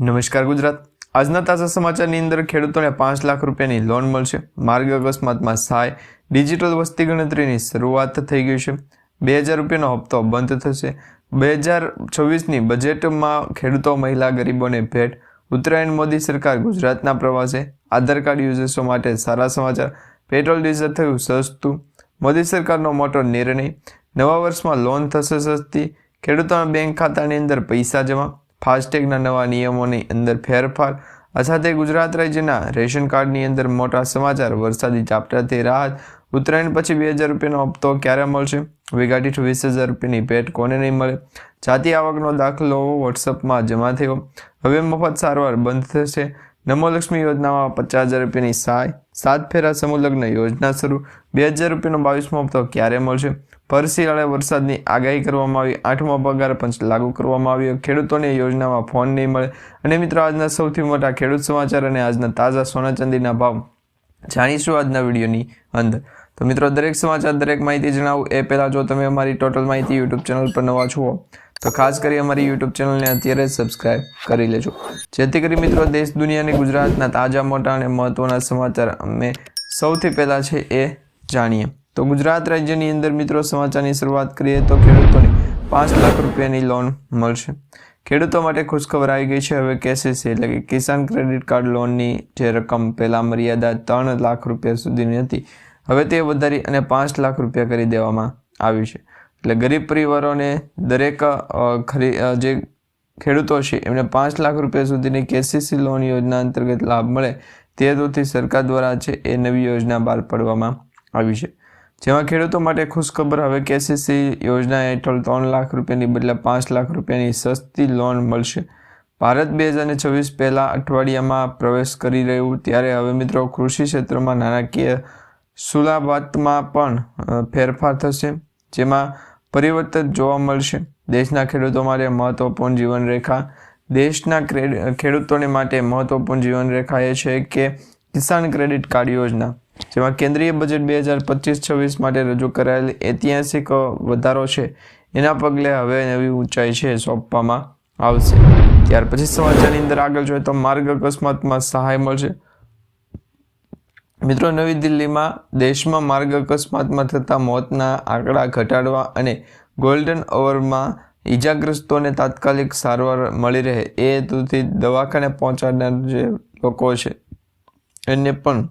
નમસ્કાર ગુજરાત. આજના તાજા સમાચારની અંદર ખેડૂતોને પાંચ લાખ રૂપિયાની લોન મળશે. માર્ગ અકસ્માતમાં સહાય ડિજિટલ વસ્તી ગણતરીની શરૂઆત થઈ ગઈ છે. બે હજાર રૂપિયાનો હપ્તો બંધ થશે. બે હજાર છવ્વીસની બજેટમાં ખેડૂતો, મહિલા, ગરીબોને ભેટ. ઉત્તરાયણ મોદી સરકાર ગુજરાતના પ્રવાસે. આધાર કાર્ડ યુઝર્સો માટે સારા સમાચાર. પેટ્રોલ, ડીઝલ થયું સસ્તું. મોદી સરકારનો મોટો નિર્ણય. નવા વર્ષમાં લોન થશે સસ્તી. ખેડૂતોના બેંક ખાતાની અંદર પૈસા જમા. ફાસ્ટેગના નવા નિયમોની અંદર ફેરફાર. આ સાથે ગુજરાત રાજ્યના રેશન કાર્ડની અંદર મોટા સમાચાર. વરસાદી ઝાપટાથી રાહત. ઉત્તરાયણ પછી બે હજાર રૂપિયાનો હપ્તો ક્યારે મળશે? વીઘાથી વીસ હજાર રૂપિયાની ભેટ કોને નહીં મળે? જાતિ આવકનો દાખલો વોટ્સઅપમાં જમા થયો. હવે મફત સારવાર બંધ થશે. નમોલક્ષ્મી યોજનામાં પચાસ હજાર રૂપિયાની સહાય. સાત ફેરા સમૂહલગ્ન યોજના શરૂ. બે હજાર રૂપિયાનો બાવીસમો હપ્તો ક્યારે મળશે? પરશિયાળે વરસાદની આગાહી કરવામાં આવી. આઠમો પગાર પંચ લાગુ કરવામાં આવ્યો. ખેડૂતોને યોજનામાં ફોન નહીં મળે. અને મિત્રો, આજના સૌથી મોટા ખેડૂત સમાચાર અને આજના તાજા સોના ચાંદીના ભાવ જાણીશું આજના વિડીયોની અંદર. તો મિત્રો, દરેક સમાચાર, દરેક માહિતી જણાવું. એ પહેલાં જો તમે અમારી ટોટલ માહિતી યુટ્યુબ ચેનલ પર નવા છો, તો ખાસ કરી અમારી યુટ્યુબ ચેનલને અત્યારે સબસ્ક્રાઇબ કરી લેજો. જેથી કરી મિત્રો, દેશ દુનિયાની ગુજરાતના તાજા, મોટા અને મહત્વના સમાચાર અમે સૌથી પહેલાં છે એ જાણીએ. તો ગુજરાત રાજ્યની અંદર મિત્રો સમાચારની શરૂઆત કરીએ તો ખેડૂતોને પાંચ લાખ રૂપિયાની લોન મળશે. ખેડૂતો માટે ખુશખબર આવી ગઈ છે. હવે કેસીસી એટલે કે કિસાન ક્રેડિટ કાર્ડ લોનની જે રકમ પહેલાં મર્યાદા ત્રણ લાખ રૂપિયા સુધીની હતી, હવે તે વધારી અને પાંચ લાખ રૂપિયા કરી દેવામાં આવી છે. એટલે ગરીબ પરિવારોને દરેક ખરી જે ખેડૂતો છે, એમને પાંચ લાખ રૂપિયા સુધીની કેસીસી લોન યોજના અંતર્ગત લાભ મળે તે હેતુથી સરકાર દ્વારા છે એ નવી યોજના બહાર પાડવામાં આવી છે. જેમાં ખેડૂતો માટે ખુશખબર હવે કેસીસી યોજના હેઠળ ત્રણ લાખ રૂપિયાની બદલે પાંચ લાખ રૂપિયાની સસ્તી લોન મળશે. ભારત બે હજાર છવ્વીસ પહેલાં અઠવાડિયામાં પ્રવેશ કરી રહ્યું, ત્યારે હવે મિત્રો કૃષિ ક્ષેત્રમાં નાણાકીય સુલાભાતમાં પણ ફેરફાર થશે, જેમાં પરિવર્તન જોવા મળશે. દેશના ખેડૂતો માટે મહત્વપૂર્ણ જીવનરેખા, દેશના ખેડૂતોને માટે મહત્વપૂર્ણ જીવનરેખા એ છે કે કિસાન ક્રેડિટ કાર્ડ યોજના. જેમાં કેન્દ્રીય બજેટ બે હજાર પચીસ છવ્વીસ માટે રજૂ કરાયેલ ઐતિહાસિક વધારો છે. એના પગલે હવે નવી ઊંચાઈ છે સોંપવામાં આવશે. ત્યાર પછી સમાચારની અંદર આગળ જોઈએ તો માર્ગ અકસ્માતમાં સહાય મળશે. મિત્રો, નવી દિલ્હીમાં દેશમાં માર્ગ અકસ્માતમાં થતા મોતના આંકડા ઘટાડવા અને ગોલ્ડન અવરમાં ઈજાગ્રસ્તોને તાત્કાલિક સારવાર મળી રહે એ હેતુથી દવાખાને પહોંચાડનાર જે લોકો છે એને પણ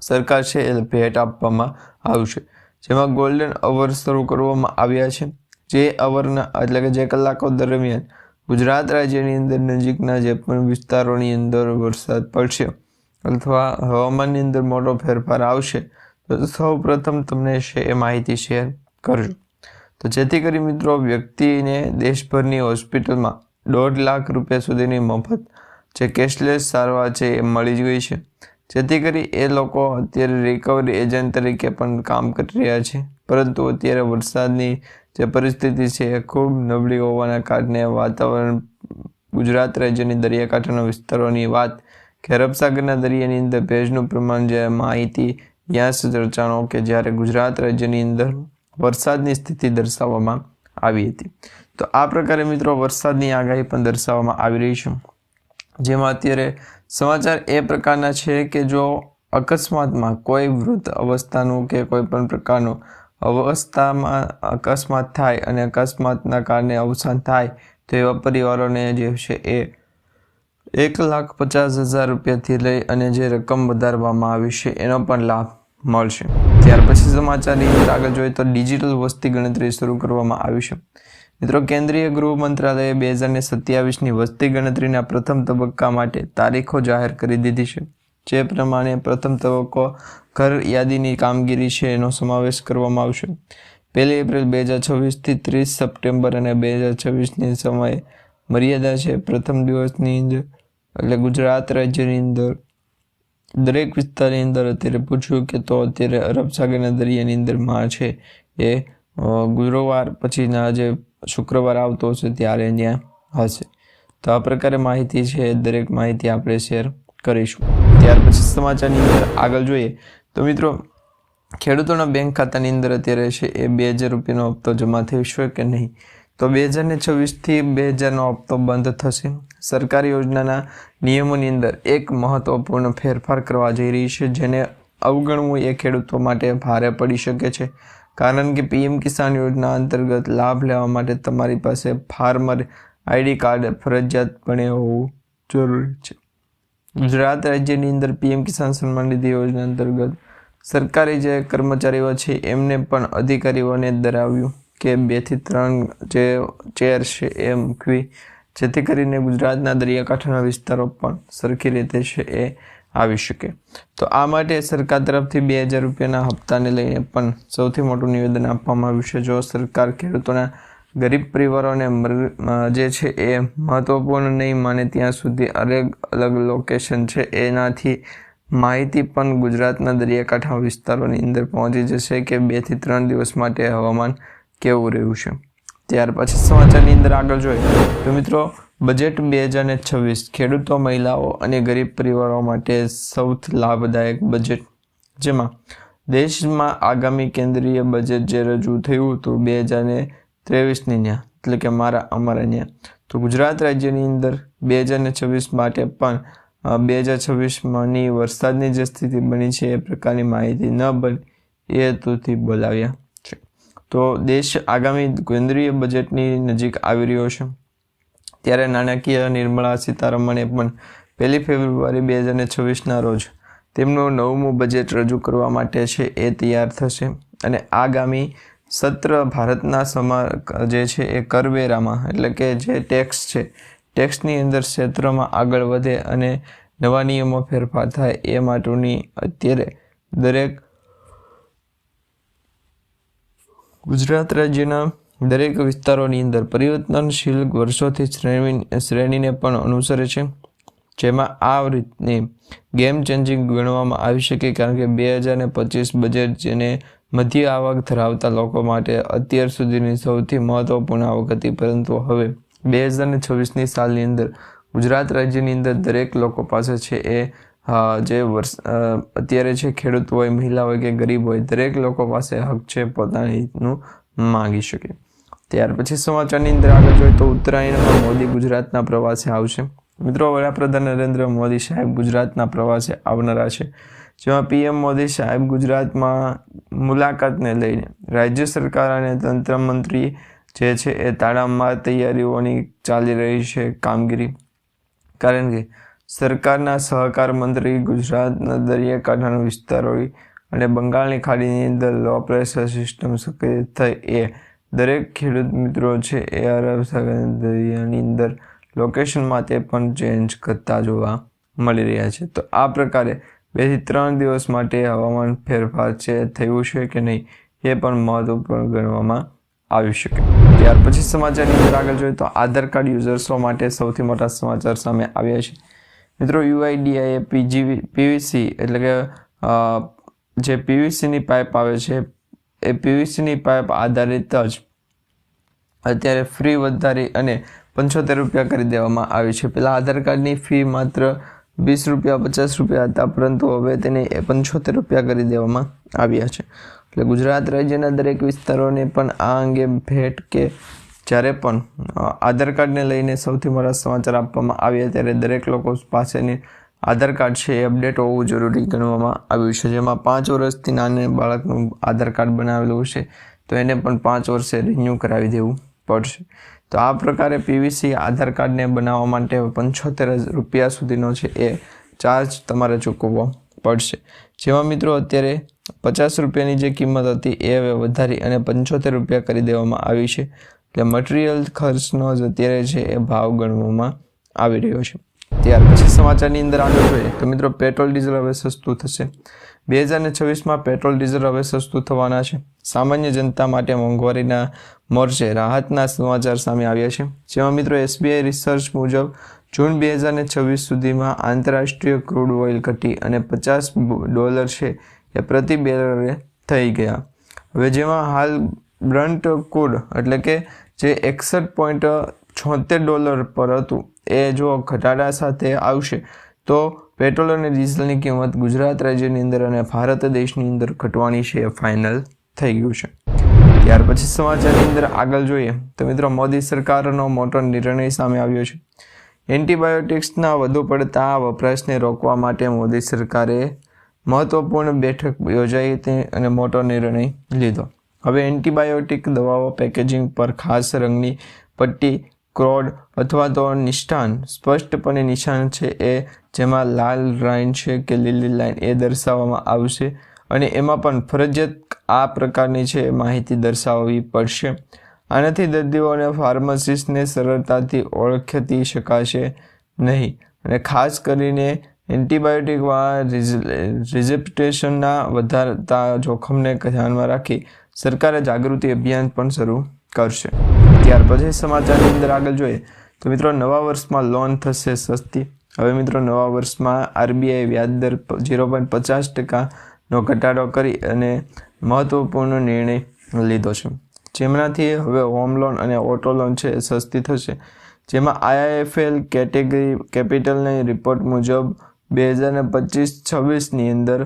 સરકાર છે એ ભેટ આપવામાં આવશે જેમાં ગોલ્ડન અવર શરૂ કરવામાં આવ્યા છે. જે અવરના એટલે કે જે કલાકો દરમિયાન ગુજરાત રાજ્યની અંદર નજીકના જે પણ વિસ્તારોની અંદર વરસાદ પડશે અથવા હવામાનની અંદર મોટો ફેરફાર આવશે, તો સૌ પ્રથમ તમને છે એ માહિતી શેર કરજો. તો જેથી કરી મિત્રો વ્યક્તિને દેશભરની હોસ્પિટલમાં દોઢ લાખ રૂપિયા સુધીની મફત જે કેશલેસ સારવાર છે એ મળી ગઈ છે. જેથી કરી એ લોકો અત્યારે રિકવરી એજન્ટ તરીકે પણ કામ કરી રહ્યા છે. પરંતુ અત્યારે વરસાદની જે પરિસ્થિતિ છે એ ખૂબ નબળી હોવાના કારણે વાતાવરણ ગુજરાત રાજ્યની દરિયાકાંઠાના વિસ્તારોની વાત કે અરબસાગરના દરિયાની અંદર ભેજનું પ્રમાણ જે માહિતી યાસ ચર્ચાનો કે જ્યારે ગુજરાત રાજ્યની અંદર વરસાદની સ્થિતિ દર્શાવવામાં આવી હતી. તો આ પ્રકારે મિત્રો વરસાદની આગાહી પણ દર્શાવવામાં આવી રહી છે. જેમાં અત્યારે સમાચાર એ પ્રકારના છે કે જો અકસ્માતમાં કોઈ વૃદ્ધ અવસ્થાનું કે કોઈ પણ પ્રકારનું અવસ્થામાં અકસ્માત થાય અને અકસ્માતના કારણે અવસાન થાય, તો એવા પરિવારોને જે છે એ એક લાખ પચાસ હજાર રૂપિયાથી લઈ અને જે રકમ વધારવામાં આવી છે, એનો પણ લાભ મળશે. ત્યાર પછી સમાચારની આગળ જોઈએ તો ડિજિટલ વસ્તી ગણતરી શરૂ કરવામાં આવી છે. મિત્રો, કેન્દ્રીય ગૃહ મંત્રાલયે બે હજાર ને સત્યાવીસની વસ્તી ગણતરીના પ્રથમ તબક્કા માટે તારીખો જાહેર કરી દીધી છે. જે પ્રમાણે પ્રથમ તબક્કો ઘર યાદીની કામગીરી છે, એનો સમાવેશ કરવામાં આવશે. પહેલી એપ્રિલ બે હજાર છવ્વીસથી ત્રીસ સપ્ટેમ્બર અને બે હજાર છવ્વીસની સમયે મર્યાદા છે. પ્રથમ દિવસની અંદર, એટલે ગુજરાત રાજ્યની અંદર, દરેક વિસ્તારની અંદર અત્યારે પૂછ્યું કે તો અત્યારે અરબ સાગરના દરિયાની અંદરમાં છે એ ગુરુવાર પછીના જે શુક્રવાર આવતો હશે ત્યારે ત્યાં હશે. તો આ પ્રકારે માહિતી છે, દરેક માહિતી આપણે શેર કરીશું. ત્યાર પછી સમાચારની અંદર આગળ જોઈએ. તો મિત્રો, ખેડૂતોના બેંક ખાતાની અંદર અત્યારે છે એ બે હજાર રૂપિયાનો હપ્તો જમા છે કે નહીં? તો બે હજારને છવ્વીસથી બે હજારનો હપ્તો બંધ થશે. સરકારી યોજનાના નિયમોની અંદર એક મહત્વપૂર્ણ ફેરફાર કરવા જઈ રહી છે, જેને અવગણવું એ ખેડૂતો માટે ભારે પડી શકે છે. કારણ કે પીએમ કિસાન યોજના અંતર્ગત લાભ લેવા માટે તમારી પાસે ફાર્મર આઈડી કાર્ડ ફરજિયાતપણે હોવું જરૂરી છે. ગુજરાત રાજ્યની અંદર પીએમ કિસાન સન્માન નિધિ યોજના અંતર્ગત સરકારી જે કર્મચારીઓ છે એમને પણ અધિકારીઓને ધરાવ્યું કે બેથી ત્રણ જે ચેર છે એ મૂકવી, જેથી કરીને ગુજરાતના દરિયાકાંઠાના વિસ્તારો પણ સરખી રીતે છે એ આવી શકે. તો આ માટે સરકાર તરફથી બે હજાર રૂપિયાના હપ્તાને લઈને પણ સૌથી મોટું નિવેદન આપવામાં આવ્યું છે. જો સરકાર ખેડૂતોના ગરીબ પરિવારોને જે છે એ મહત્ત્વપૂર્ણ નહીં માને, ત્યાં સુધી અલગ અલગ લોકેશન છે. એનાથી માહિતી પણ ગુજરાતના દરિયાકાંઠા વિસ્તારોની અંદર પહોંચી જશે કે બેથી ત્રણ દિવસ માટે હવામાન કેવું રહ્યું છે. ત્યાર પછી સમાચારની અંદર આગળ જોઈએ. તો મિત્રો બજેટ બે હજાર છવ્વીસ, ખેડૂતો, મહિલાઓ અને ગરીબ પરિવારો માટે સૌથી લાભદાયક બજેટ. જેમાં દેશમાં આગામી કેન્દ્રીય બજેટ જે રજૂ થયું હતું બે હજાર ત્રેવીસની ન્યા, એટલે કે મારા, અમારા ન્યા. તો ગુજરાત રાજ્યની અંદર બે હજાર ને છવ્વીસ માટે પણ બે હજાર છવ્વીસમાંની વરસાદની જે સ્થિતિ બની છે એ પ્રકારની માહિતી ન બની એ હેતુથી બોલાવ્યા છે. તો દેશ આગામી કેન્દ્રીય બજેટની નજીક આવી રહ્યો છે. ત્યારે નાણાકીય નિર્મળા સીતારમણે પણ પહેલી ફેબ્રુઆરી બે હજાર છવ્વીસના રોજ તેમનું નવમું બજેટ રજૂ કરવા માટે છે એ તૈયાર થશે. અને આગામી સત્ર ભારતના સમા જે છે એ કરવેરામાં, એટલે કે જે ટેક્સ છે ટેક્સની અંદર ક્ષેત્રમાં આગળ વધે અને નવા નિયમો ફેરફાર થાય એ માટેની અત્યારે દરેક ગુજરાત રાજ્યના દરેક વિસ્તારોની અંદર પરિવર્તનશીલ વર્ષોથી શ્રેણી શ્રેણીને પણ અનુસરે છે, જેમાં આ રીતને ગેમ ચેન્જિંગ ગણવામાં આવી શકે કારણ કે બે હજાર પચીસ બજેટ જેને મધ્ય આવક ધરાવતા લોકો માટે અત્યાર સુધીની સૌથી મહત્વપૂર્ણ આવક હતી. પરંતુ હવે બે હજાર છવ્વીસની સાલની અંદર ગુજરાત રાજ્યની અંદર દરેક લોકો પાસે છે એ જે વર્ષ અત્યારે છે ખેડૂત હોય, મહિલા હોય કે ગરીબ હોય, દરેક લોકો પાસે હક છે પોતાની હિતનું માંગી શકે. ત્યાર પછી સમાચારની અંદર આગળ જોઈએ તો ઉત્તરાયણમાં મોદી ગુજરાતના પ્રવાસે આવશે. મિત્રો, વડાપ્રધાન નરેન્દ્ર મોદી સાહેબ ગુજરાતના પ્રવાસે આવનારા છે, જેમાં પીએમ મોદી સાહેબ ગુજરાતમાં મુલાકાતને લઈને રાજ્ય સરકાર અને તંત્ર મંત્રી જે છે એ તાળામાં તૈયારીઓની ચાલી રહી છે કામગીરી. કારણ કે સરકારના સહકાર મંત્રી ગુજરાતના દરિયાકાંઠાનો વિસ્તાર હોય અને બંગાળની ખાડીની અંદર લો પ્રેશર સિસ્ટમ સક્રિય થઈ એ દરેક ખેડૂત મિત્રો છે, એ અરબ દરિયાની અંદર લોકેશનમાં તે પણ ચેન્જ કરતા જોવા મળી રહ્યા છે. તો આ પ્રકારે બેથી ત્રણ દિવસ માટે હવામાન ફેરફાર છે, થયું છે કે નહીં, એ પણ મહત્વપૂર્ણ ગણવામાં આવી શકે. ત્યાર પછી સમાચારની અંદર આગળ જોઈએ તો આધાર કાર્ડ યુઝર્સો માટે સૌથી મોટા સમાચાર સામે આવ્યા છે. મિત્રો યુઆઈડીઆઈએ પીજીવી પીવીસી એટલે કે જે પીવીસીની પાઇપ આવે છે એ પીવીસીની પાઇપ આધારિત જ અત્યારે ફ્રી વધારી અને પંચોતેર રૂપિયા કરી દેવામાં આવી છે. પહેલાં આધાર કાર્ડની ફી માત્ર વીસ રૂપિયા, પચાસ રૂપિયા હતા, પરંતુ હવે તેને પંચોતેર રૂપિયા કરી દેવામાં આવ્યા છે. એટલે ગુજરાત રાજ્યના દરેક વિસ્તારોને પણ આ અંગે ભેટ કે જ્યારે પણ આધાર કાર્ડને લઈને સૌથી મોટા સમાચાર આપવામાં આવ્યા ત્યારે દરેક લોકો પાસેની આધાર કાર્ડ છે એ અપડેટ હોવું જરૂરી ગણવામાં આવ્યું છે. જેમાં પાંચ વર્ષથી નાને બાળકનું આધાર કાર્ડ બનાવેલું છે તો એને પણ પાંચ વર્ષે રિન્યૂ કરાવી દેવું પડશે. તો આ પ્રકારે પીવીસી આધાર કાર્ડને બનાવવા માટે પંચોતેર રૂપિયા સુધીનો છે એ ચાર્જ તમારે ચૂકવવો પડશે. જેમાં મિત્રો અત્યારે પચાસ રૂપિયાની જે કિંમત હતી એ હવે વધારી અને પંચોતેર રૂપિયા કરી દેવામાં આવી છે. એટલે મટીરિયલ ખર્ચનો જ અત્યારે છે એ ભાવ ગણવામાં આવી રહ્યો છે. ત્યાર પછી સમાચારની અંદર આગળ જોઈએ તો મિત્રો પેટ્રોલ, ડીઝલ હવે સસ્તું થશે. બે હજાર છવ્વીસમાં પેટ્રોલ, ડીઝલ હવે સસ્તું થવાના છે. સામાન્ય જનતા માટે મોંઘવારીના મોરચે રાહતના સમાચાર સામે આવ્યા છે. જેમાં મિત્રો એસબીઆઈ રિસર્ચ મુજબ, જૂન બે હજાર છવ્વીસ સુધીમાં આંતરરાષ્ટ્રીય ક્રૂડ ઓઇલ ઘટી અને પચાસ ડોલર છે એ પ્રતિ બેરલે થઈ ગયા. હવે જેમાં હાલ બ્રન્ટ કુડ એટલે કે જે એકસઠ પોઈન્ટ છોતેર ડોલર પર હતું. એ જો ઘટાડા સાથે આવશે. તો પેટ્રોલ અને ડીઝલની કિંમત ગુજરાત રાજ્યની અંદર અને ભારત દેશની અંદર ઘટવાની છે એ ફાઇનલ થઈ ગયું છે. ત્યાર પછી સમાચારની અંદર આગળ જોઈએ, તો મિત્રો, મોદી સરકારનો મોટો નિર્ણય સામે આવ્યો છે. એન્ટીબાયોટિક્સના વધુ પડતા વપરાશને રોકવા માટે મોદી સરકારે મહત્વપૂર્ણ બેઠક યોજાઈ હતી અને મોટો નિર્ણય લીધો. હવે એન્ટીબાયોટિક દવાઓ પેકેજિંગ પર ખાસ રંગની પટ્ટી ક્રોડ અથવા તો નિષ્ઠાન સ્પષ્ટપણે નિશાન છે એ, જેમાં લાલ લાઇન છે કે લીલી લાઇન એ દર્શાવવામાં આવશે અને એમાં પણ ફરજિયાત આ પ્રકારની છે માહિતી દર્શાવવી પડશે. આનાથી દર્દીઓ અને ફાર્માસિસ્ટને સરળતાથી ઓળખતી શકાશે નહીં. અને ખાસ કરીને એન્ટીબાયોટિકમાં રિઝેપ્ટેશનના વધારતા જોખમને ધ્યાનમાં રાખી સરકારે જાગૃતિ અભિયાન પણ શરૂ કરશે. ત્યાર પછી સમાચારની અંદર આગળ જોઈએ તો મિત્રો નવા વર્ષમાં લોન થશે સસ્તી. હવે મિત્રો નવા વર્ષમાં આરબીઆઈ વ્યાજદર ઝીરો પોઈન્ટ પચાસ ટકાનો ઘટાડો કરી અને મહત્વપૂર્ણ નિર્ણય લીધો છે. જેમનાથી હવે હોમ લોન અને ઓટો લોન છે એ સસ્તી થશે. જેમાં આઈઆઈએફએલ કેટેગરી કેપિટલની રિપોર્ટ મુજબ બે હજાર પચીસ છવ્વીસની અંદર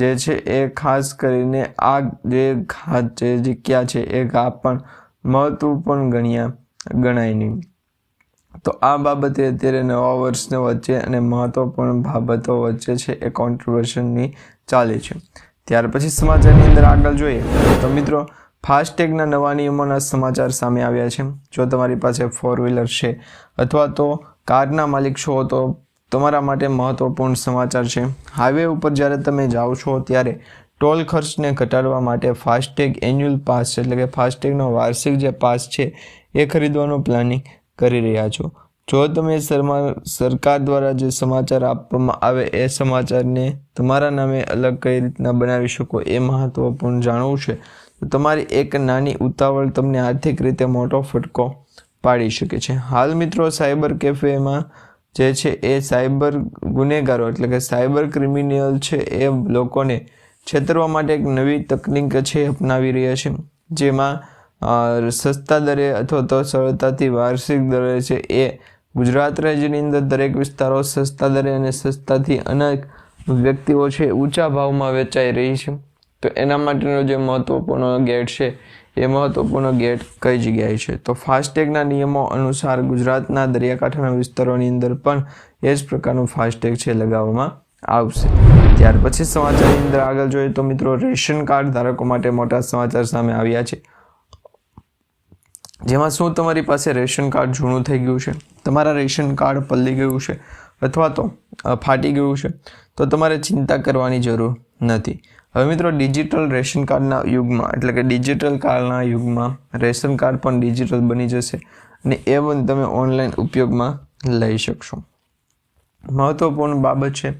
જે છે એ ખાસ કરીને આ જે ઘાત જે જગ્યા છે એ ઘા પણ મહત્વપૂર્ણ ગણ્યા, ગણાય નહીં. તો આ બાબતે અત્યારે નવા વર્ષને વચ્ચે અને મહત્વપૂર્ણ બાબતો વચ્ચે છે એ કોન્ટ્રોવર્શનની ચાલે છે. ત્યાર પછી સમાચારની અંદર આગળ જોઈએ, તો મિત્રો, ફાસ્ટેગના નવા નિયમોના સમાચાર સામે આવ્યા છે. જો તમારી પાસે ફોર વ્હીલર છે અથવા તો કારના માલિક છો, તો તમારા માટે મહત્વપૂર્ણ સમાચાર છે. હાઈવે ઉપર જ્યારે તમે જાઓ છો, ત્યારે ટોલ ખર્ચને ઘટાડવા માટે ફાસ્ટેગ એન્યુઅલ પાસ એટલે કે ફાસ્ટેગનો વાર્ષિક જે પાસ છે, એ ખરીદવાનું પ્લાનિંગ કરી રહ્યા છો. જો તમે સરકાર દ્વારા જે સમાચાર આપવામાં આવે, એ સમાચારને તમારા નામે અલગ કઈ રીતના બનાવી શકો એ મહત્વપૂર્ણ જાણવું છે. તો તમારી એક નાની ઉતાવળ તમને આર્થિક રીતે મોટો ફટકો પાડી શકે છે. હાલ મિત્રો સાયબર કેફેમાં જે છે એ સાયબર ગુનેગારો, એટલે કે સાયબર ક્રિમિનલ છે એ લોકોને છેતરવા માટે એક નવી તકનીક છે અપનાવી રહ્યા છે, જેમાં સસ્તા દરે અથવા તો સરળતાથી વાર્ષિક દરે છે. એ ગુજરાત રાજ્યની અંદર દરેક વિસ્તારો સસ્તા દરે અને સસ્તાથી અનેક વ્યક્તિઓ છે ઊંચા ભાવમાં વેચાઈ રહી છે. તો એના માટેનો જે મહત્વપૂર્ણ ગેટ છે, એ મહત્વપૂર્ણ ગેટ કઈ જગ્યાએ છે? તો ફાસ્ટેગના નિયમો અનુસાર ગુજરાતના દરિયાકાંઠાના વિસ્તારોની અંદર પણ એ જ પ્રકારનું ફાસ્ટેગ છે લગાવવામાં આવશે. ત્યાર પછી સમાચારની અંદર આગળ જોઈએ તો મિત્રો રેશન કાર્ડ ધારકો માટે મોટા સમાચાર સામે આવ્યા છે. જેમાં શું તમારી પાસે રેશન કાર્ડ જૂનું થઈ ગયું છે? તમારા રેશન કાર્ડ પલ્લી ગયું છે અથવા તો ફાટી ગયું છે? તો તમારે ચિંતા કરવાની જરૂર નથી. હવે મિત્રો ડિજિટલ રેશન કાર્ડના યુગમાં, એટલે કે ડિજિટલ કાર્ડના યુગમાં રેશન કાર્ડ પણ ડિજિટલ બની જશે અને એ પણ તમે ઓનલાઈન ઉપયોગમાં લઈ શકશો. મહત્વપૂર્ણ બાબત છે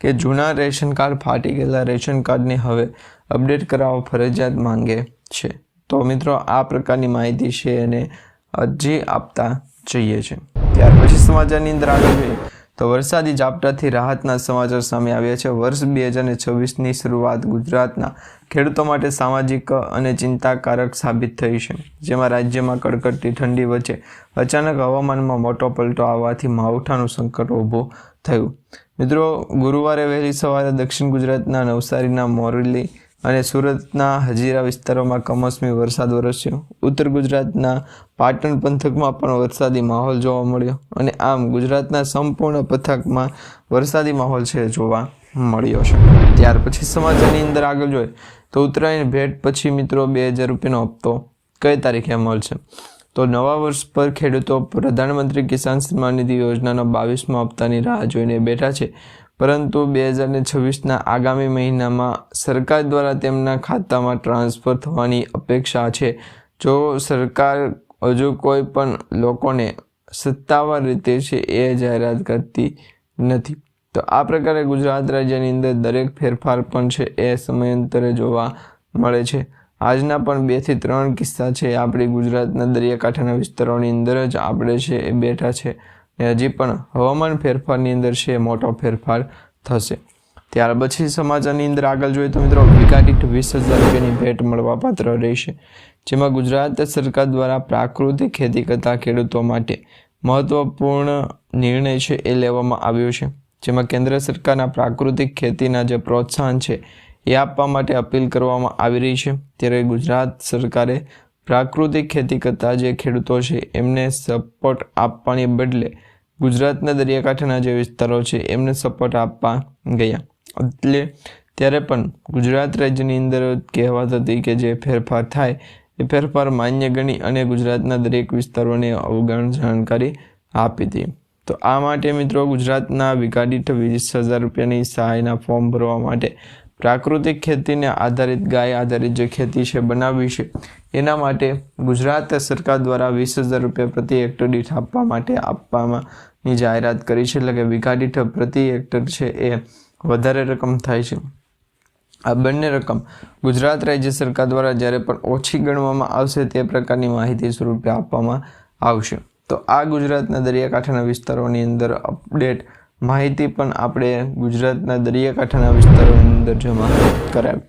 કે જૂના રેશન કાર્ડ ફાટી ગયેલા રેશન કાર્ડને હવે અપડેટ કરાવવા ફરજિયાત માંગે છે. તો મિત્રો, આ પ્રકારની માહિતી છે એને અરજી આપતા જઈએ છે ત્યાર પછી સમાચારની અંદર આગળ જોઈએ. તો વરસાદી ઝાપટાથી રાહતના સમાચાર સામે આવ્યા છે. વર્ષ બે હજાર છવ્વીસની શરૂઆત ગુજરાતના ખેડૂતો માટે સામાજિક અને ચિંતાકારક સાબિત થઈ છે. જેમાં રાજ્યમાં કડકડતી ઠંડી વચ્ચે અચાનક હવામાનમાં મોટો પલટો આવવાથી માવઠાનું સંકટ ઊભું થયું. મિત્રો, ગુરુવારે વહેલી સવારે દક્ષિણ ગુજરાતના નવસારીના મોરલી અને સુરતના હજીરા વિસ્તારોમાં કમોસમી વરસાદ વરસ્યો. ઉત્તર ગુજરાતના પાટણ પંથકમાં પણ વરસાદી માહોલ જોવા મળ્યો અને આમ ગુજરાતના સંપૂર્ણ પથકમાં વરસાદી માહોલ છે જોવા મળ્યો છે. ત્યાર પછી સમાચારની અંદર આગળ જોઈએ તો ઉત્તરાયણ ભેટ પછી મિત્રો બે હજાર રૂપિયાનો હપ્તો. કઈ તારીખે મળશે તો નવા વર્ષ પર ખેડૂતો પ્રધાનમંત્રી કિસાન સન્માન નિધિ યોજનાનો બાવીસમો હપ્તાની રાહ જોઈને બેઠા છે. પરંતુ બે હજાર ને છવ્વીસના આગામી મહિનામાં સરકાર દ્વારા તેમના ખાતામાં ટ્રાન્સફર થવાની અપેક્ષા છે. જો સરકાર હજુ કોઈ પણ લોકોને સત્તાવાર રીતે છે એ જાહેરાત કરતી નથી. તો આ પ્રકારે ગુજરાત રાજ્યની અંદર દરેક ફેરફાર પણ છે એ સમયાંતરે જોવા મળે છે. આજના પણ બેથી ત્રણ કિસ્સા છે. આપણી ગુજરાતના દરિયાકાંઠાના વિસ્તારોની અંદર જ આપણે છે એ બેઠા છે ને હજી પણ હવામાન ફેરફારની અંદર છે મોટો ફેરફાર થશે. ત્યાર પછી સમાચારની અંદર આગળ જોઈએ તો મિત્રો વીઘા વીસ હજાર રૂપિયાની ભેટ મળવાપાત્ર રહેશે, જેમાં ગુજરાત સરકાર દ્વારા પ્રાકૃતિક ખેતી કરતા ખેડૂતો માટે મહત્વપૂર્ણ નિર્ણય છે એ લેવામાં આવ્યો છે, જેમાં કેન્દ્ર સરકારના પ્રાકૃતિક ખેતીના જે પ્રોત્સાહન છે એ આપવા માટે અપીલ કરવામાં આવી રહી છે. ત્યારે ગુજરાત સરકારે પ્રાકૃતિક ખેતી કરતા જે ખેડૂતો છે, એમને સપોર્ટ આપવાની બદલે ગુજરાતના દરિયાકાંઠાના જે વિસ્તારો છે, એમને સપોર્ટ આપવા ગયા. એટલે ત્યારે પણ ગુજરાત રાજ્યની અંદર કહેવાત હતી કે જે ફેરફાર થાય, એ ફેરફાર માન્ય ગણી અને ગુજરાતના દરેક વિસ્તારોને અવગણ જાણકારી આપી હતી. તો આ માટે મિત્રો ગુજરાતના વીઘા વીસ હજાર રૂપિયાની સહાયના ફોર્મ ભરવા માટે પ્રાકૃતિક ખેતીને આધારિત ગાય આધારિત જે ખેતી છે બનાવવી છે, એના માટે ગુજરાત સરકાર દ્વારા વીસ હજાર રૂપિયા પ્રતિ હેક્ટર દીઠ આપવા માટે આપવામાંની જાહેરાત કરી છે. એટલે કે વીઘા દીઠ પ્રતિ હેક્ટર છે એ વધારે રકમ થાય છે. આ બંને રકમ ગુજરાત રાજ્ય સરકાર દ્વારા જ્યારે પણ ઓછી ગણવામાં આવશે તે પ્રકારની માહિતી સ્વરૂપે આપવામાં આવશે. તો આ ગુજરાતના દરિયાકાંઠાના વિસ્તારોની અંદર અપડેટ માહિતી પણ આપણે ગુજરાતના દરિયાકાંઠાના વિસ્તારોની અંદર જમા કરાવી.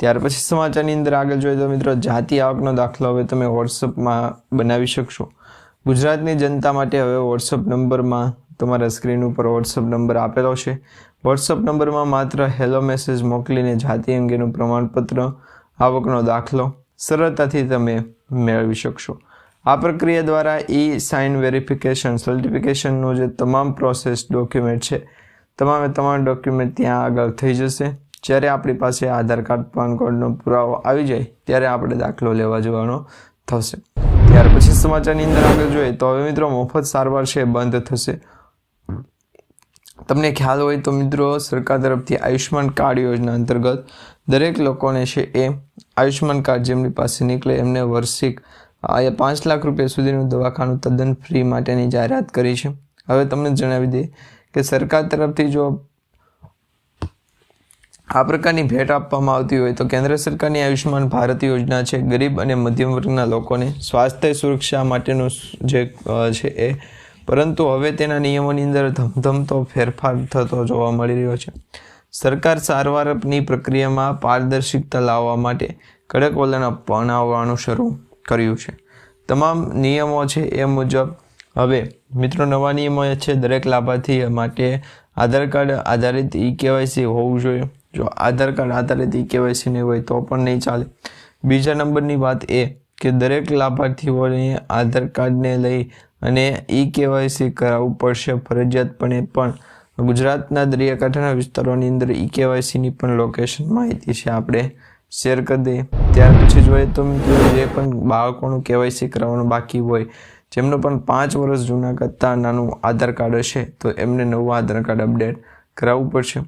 ત્યાર પછી સમાચારની અંદર આગળ જોઈએ તો મિત્રો જાતિ આવકનો દાખલો હવે તમે વોટ્સઅપમાં બનાવી શકશો. ગુજરાતની જનતા માટે હવે વોટ્સઅપ નંબરમાં તમારા સ્ક્રીન ઉપર વોટ્સઅપ નંબર આપેલો છે. વોટ્સઅપ નંબરમાં માત્ર હેલો મેસેજ મોકલીને જાતિ અંગેનું પ્રમાણપત્ર, આવકનો દાખલો સરળતાથી તમે મેળવી શકશો. આ પ્રક્રિયા દ્વારા ઈ સાઇન વેરિફિકેશન સર્ટિફિકેશનનું જે તમામ પ્રોસેસ ડોક્યુમેન્ટ છે, તમામે તમામ ડોક્યુમેન્ટ ત્યાં આગળ થઈ જશે. જ્યારે આપણી પાસે આધાર કાર્ડ, પાન કાર્ડનો પુરાવો આવી જાય, ત્યારે આપણે દાખલો લેવા જવાનો થશે. ત્યાર પછી સમાચારની અંદર આગળ જોઈએ, તો હવે મિત્રો મફત સારવાર છે બંધ થશે. તમને ખ્યાલ હોય તો મિત્રો સરકાર તરફથી આયુષ્યમાન કાર્ડ યોજના અંતર્ગત દરેક લોકોને છે એ આયુષ્યમાન કાર્ડ જેમની પાસે નીકળે એમને વાર્ષિક આ પાંચ લાખ રૂપિયા સુધીનું દવાખાનું તદ્દન ફ્રી માટેની જાહેરાત કરી છે. હવે તમને જણાવી દઈએ કે સરકાર તરફથી જો આ પ્રકારની ભેટ આપવામાં આવતી હોય તો કેન્દ્ર સરકારની આયુષ્યમાન ભારત યોજના છે. ગરીબ અને મધ્યમ વર્ગના લોકોને સ્વાસ્થ્ય સુરક્ષા માટેનું જે છે એ. પરંતુ હવે તેના નિયમોની અંદર ધમધમતો ફેરફાર થતો જોવા મળી રહ્યો છે. સરકાર સારવારની પ્રક્રિયામાં પારદર્શિકતા લાવવા માટે કડક વલણ અપનાવવાનું શરૂ કર્યું છે. તમામ નિયમો છે એ મુજબ હવે મિત્રો નવા નિયમો એ છે, દરેક લાભાર્થી માટે આધાર કાર્ડ આધારિત ઈ કેવાયસી હોવું જોઈએ. જો આધાર કાર્ડ આધારિત ઈ કેવાયસી નહીં હોય તો પણ નહીં ચાલે. બીજા નંબરની વાત એ કે દરેક લાભાર્થીઓને આધાર કાર્ડને લઈ અને ઈ કેવાયસી કરાવવું પડશે ફરજિયાતપણે પણ. ગુજરાતના દરિયાકાંઠાના વિસ્તારોની અંદર ઈ કેવાયસીની પણ લોકેશન માહિતી છે. આપણે શેર કરી દઈએ. ત્યાર પછી જોઈએ તો મિત્રો જે પણ બાળકોનું કેવાયસી કરાવવાનું બાકી હોય. જેમનું પણ પાંચ વર્ષ જૂના કરતાં નાનું આધાર કાર્ડ હશે તો એમને નવું આધાર કાર્ડ અપડેટ કરાવવું પડશે.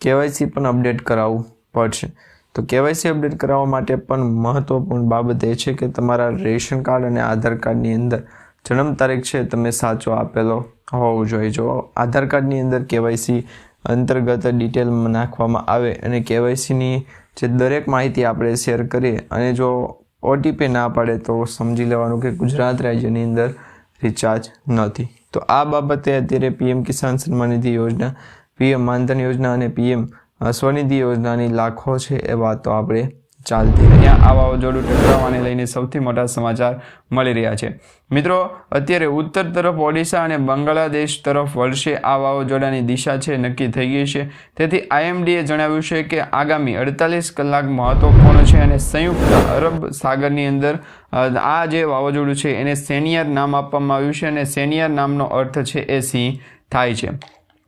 કેવાયસી પણ અપડેટ કરાવવું પડશે. તો કેવાયસી અપડેટ કરાવવા માટે પણ મહત્વપૂર્ણ બાબત એ છે કે તમારા રેશન કાર્ડ અને આધાર કાર્ડની અંદર જન્મ તારીખ છે તમે સાચો આપેલો હોવો જોઈએ. જો આધાર કાર્ડની અંદર કેવાયસી અંતર્ગત ડિટેલ નાખવામાં આવે અને કેવાયસીની જે દરેક માહિતી આપણે શેર કરીએ અને જો ઓટીપી ના પાડે તો સમજી લેવાનું કે ગુજરાત રાજ્યની અંદર રિચાર્જ નથી. તો આ બાબતે અત્યારે પીએમ કિસાન સન્માન નિધિ યોજના પીએમ માનધન યોજના અને પીએમ સ્વનિધિ યોજનાની લાખો છે એ વાતો આપણે ચાલતી રહ્યા. આ વાવાઝોડું ટકરાવાને લઈને સૌથી મોટા સમાચાર મળી રહ્યા છે. મિત્રો, અત્યારે ઉત્તર તરફ ઓડિશા અને બાંગ્લાદેશ તરફ વળશે. આ વાવાઝોડાની દિશા છે, નક્કી થઈ ગઈ છે. તેથી આઈએમડીએ જણાવ્યું છે કે આગામી અડતાલીસ કલાક મહત્વપૂર્ણ છે અને સંયુક્ત અરબ સાગરની અંદર આ જે વાવાઝોડું છે, એને સેનિયર નામ આપવામાં આવ્યું છે અને સેનિયર નામનો અર્થ છે એ સિંહ થાય છે.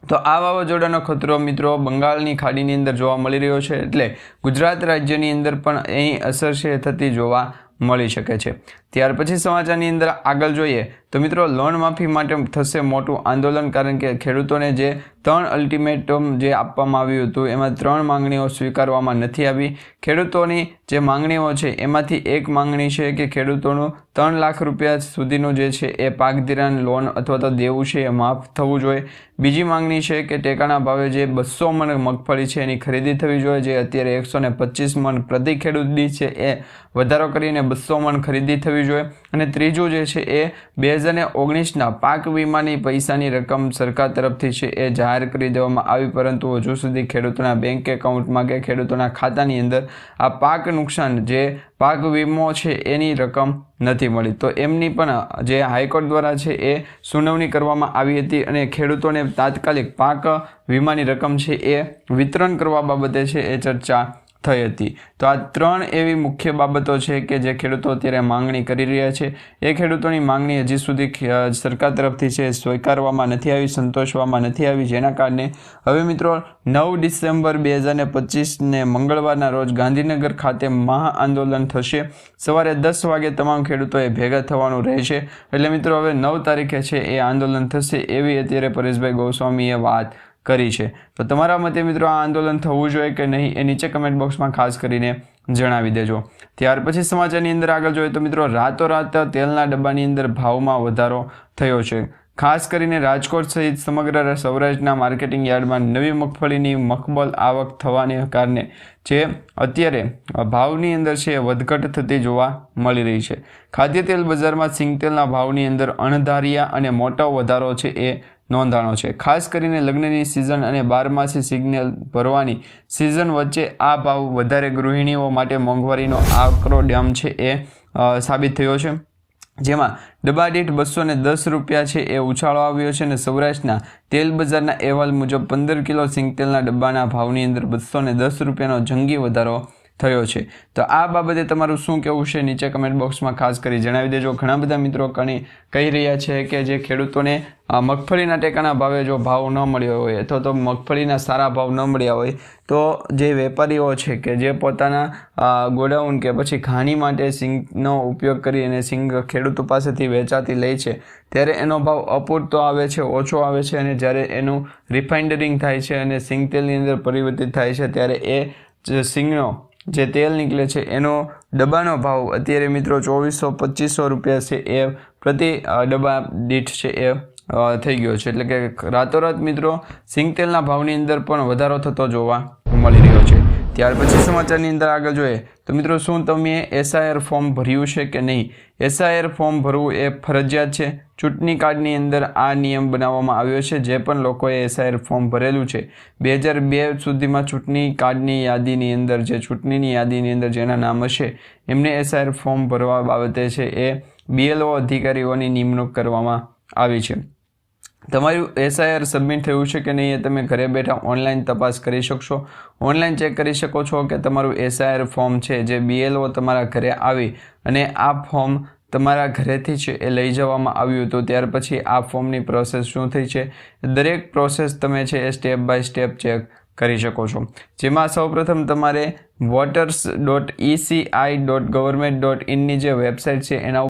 તો આ વાવાઝોડાનો ખતરો મિત્રો બંગાળની ખાડીની અંદર જોવા મળી રહ્યો છે. એટલે ગુજરાત રાજ્યની અંદર પણ એની અસર છે થતી જોવા મળી શકે છે. ત્યાર પછી સમાચારની અંદર આગળ જોઈએ તો મિત્રો લોન માફી માટે થશે મોટું આંદોલન કારણ કે ખેડૂતોને જે ત્રણ અલ્ટિમેટમ જે આપવામાં આવ્યું હતું, એમાં ત્રણ માંગણીઓ સ્વીકારવામાં નથી આવી. ખેડૂતોની જે માંગણીઓ છે, એમાંથી એક માંગણી છે કે ખેડૂતોનું ત્રણ લાખ રૂપિયા સુધીનું જે છે, એ પાક ધિરાણ લોન અથવા તો દેવું છે, એ માફ થવું જોઈએ. બીજી માંગણી છે કે ટેકાના ભાવે જે બસો મણ મગફળી છે, એની ખરીદી થવી જોઈએ, જે અત્યારે એકસો ને પચીસ મણ પ્રતિ ખેડૂત દીઠ છે, એ વધારો કરીને બસો મણ ખરીદી થવી જોઈએ. અને ત્રીજું જે છે એ બે હજાર ઓગણીસના પાક વીમાની પૈસાની રકમ સરકાર તરફથી છે એ જાહેર કરી દેવામાં આવી, પરંતુ હજુ સુધી ખેડૂતોના બેંક એકાઉન્ટમાં કે ખેડૂતોના ખાતાની અંદર આ પાક નુકસાન જે પાક વીમો છે એની રકમ નથી મળી. તો એમની પણ જે હાઈકોર્ટ દ્વારા છે એ સુનાવણી કરવામાં આવી હતી અને ખેડૂતોને તાત્કાલિક પાક વીમાની રકમ છે એ વિતરણ કરવા બાબતે છે એ ચર્ચા થઈ હતી. તો આ ત્રણ એવી મુખ્ય બાબતો છે કે જે ખેડૂતો અત્યારે માંગણી કરી રહ્યા છે. એ ખેડૂતોની માંગણી હજી સુધી સરકાર તરફથી છે, સ્વીકારવામાં નથી આવી, સંતોષવામાં નથી આવી. જેના કારણે હવે મિત્રો, નવ ડિસેમ્બર બે હજાર પચીસને મંગળવારના રોજ ગાંધીનગર ખાતે મહા આંદોલન થશે. સવારે દસ વાગે તમામ ખેડૂતોએ ભેગા થવાનું રહેશે. એટલે મિત્રો, હવે નવ તારીખે છે એ આંદોલન થશે એવી અત્યારે પરેશભાઈ ગોસ્વામીએ વાત કરી છે. તો તમારા મતે મિત્રો આ આંદોલન થવું જોઈએ કે નહીં, એ નીચે કમેન્ટ બોક્સમાં ખાસ કરીને જણાવી દેજો. ત્યાર પછી સમાચારની અંદર આગળ જોઈએ તો મિત્રો રાતોરાત તેલના ડબ્બાની અંદર ભાવમાં વધારો થયો છે. ખાસ કરીને રાજકોટ સહિત સમગ્ર સૌરાષ્ટ્રના માર્કેટિંગ યાર્ડમાં નવી મગફળીની મકબલ આવક થવાને કારણે જે અત્યારે ભાવની અંદર છે વધઘટ થતી જોવા મળી રહી છે. ખાદ્ય તેલ બજારમાં સિંગતેલના ભાવની અંદર અણધારિયા અને મોટો વધારો છે એ નોંધાણો છે. ખાસ કરીને લગ્નની સિઝન અને બારમાસી સિગ્નલ ભરવાની સિઝન વચ્ચે આ ભાવ વધારે ગૃહિણીઓ માટે મોંઘવારીનો આકરો ડેમ છે એ સાબિત થયો છે. જેમાં ડબ્બા દીઠ બસો ને દસ રૂપિયા છે એ ઉછાળો આવ્યો છે અને સૌરાષ્ટ્રના તેલ બજારના અહેવાલ મુજબ પંદર કિલો સિંગતેલના ડબ્બાના ભાવની અંદર બસો ને દસ રૂપિયાનો જંગી વધારો થયો છે. તો આ બાબતે તમારું શું કહેવું છે? નીચે કમેન્ટ બોક્સમાં ખાસ કરી જણાવી દેજો. ઘણા બધા મિત્રો કણી કહી રહ્યા છે કે જે ખેડૂતોને મગફળીના ટેકાના ભાવે જો ભાવ ન મળ્યો હોય અથવા તો મગફળીના સારા ભાવ ન મળ્યા હોય, તો જે વેપારીઓ છે કે જે પોતાના ગોડાઉન કે પછી ઘાણી માટે સિંગનો ઉપયોગ કરી અને સિંગ ખેડૂતો પાસેથી વેચાતી લે છે, ત્યારે એનો ભાવ અપૂરતો આવે છે, ઓછો આવે છે અને જ્યારે એનું રિફાઇન્ડરિંગ થાય છે અને સિંગ તેલની અંદર પરિવર્તિત થાય છે, ત્યારે એ સિંગનો જે તેલ નીકળે છે, એનો ડબ્બાનો ભાવ અત્યારે મિત્રો ચોવીસો, પચીસો રૂપિયા છે એ પ્રતિ ડબ્બા દીઠ છે એ થઈ ગયો છે. એટલે કે રાતોરાત મિત્રો સિંગ તેલના ભાવની અંદર પણ વધારો થતો જોવા મળી રહ્યો છે. ત્યાર પછી સમાચારની અંદર આગળ જોઈએ. તો મિત્રો, શું તમે એસઆઈઆર ફોર્મ ભર્યું છે કે નહીં? એસઆઈઆર ફોર્મ ભરવું એ ફરજિયાત છે. ચૂંટણી કાર્ડની અંદર આ નિયમ બનાવવામાં આવ્યો છે, જે પણ લોકોએ એસઆઈઆર ફોર્મ ભરેલું છે. બે હજાર બે સુધીમાં ચૂંટણી કાર્ડની યાદીની અંદર, જે ચૂંટણીની યાદીની અંદર જેના નામ હશે, એમને એસઆઈઆર ફોર્મ ભરવા બાબતે છે એ બીએલઓ અધિકારીઓની નિમણૂક કરવામાં આવી છે. તમારું એસઆઈઆર સબમિટ થયું છે કે નહીં એ તમે ઘરે બેઠા ઓનલાઈન તપાસ કરી શકશો. ઓનલાઈન ચેક કરી શકો છો કે તમારું એસઆઈઆર ફોર્મ છે જે બીએલઓ તમારા ઘરે આવી અને આ ફોર્મ તમારા ઘરેથી છે એ લઈ જવામાં આવ્યું હતું. ત્યાર પછી આ ફોર્મની પ્રોસેસ શું થઈ છે? દરેક પ્રોસેસ તમે છે એ સ્ટેપ બાય સ્ટેપ ચેક કરી શકો છો. જેમાં સૌપ્રથમ તમારે voters dot ECI dot government dot ઇનની જે વેબસાઇટ છે એના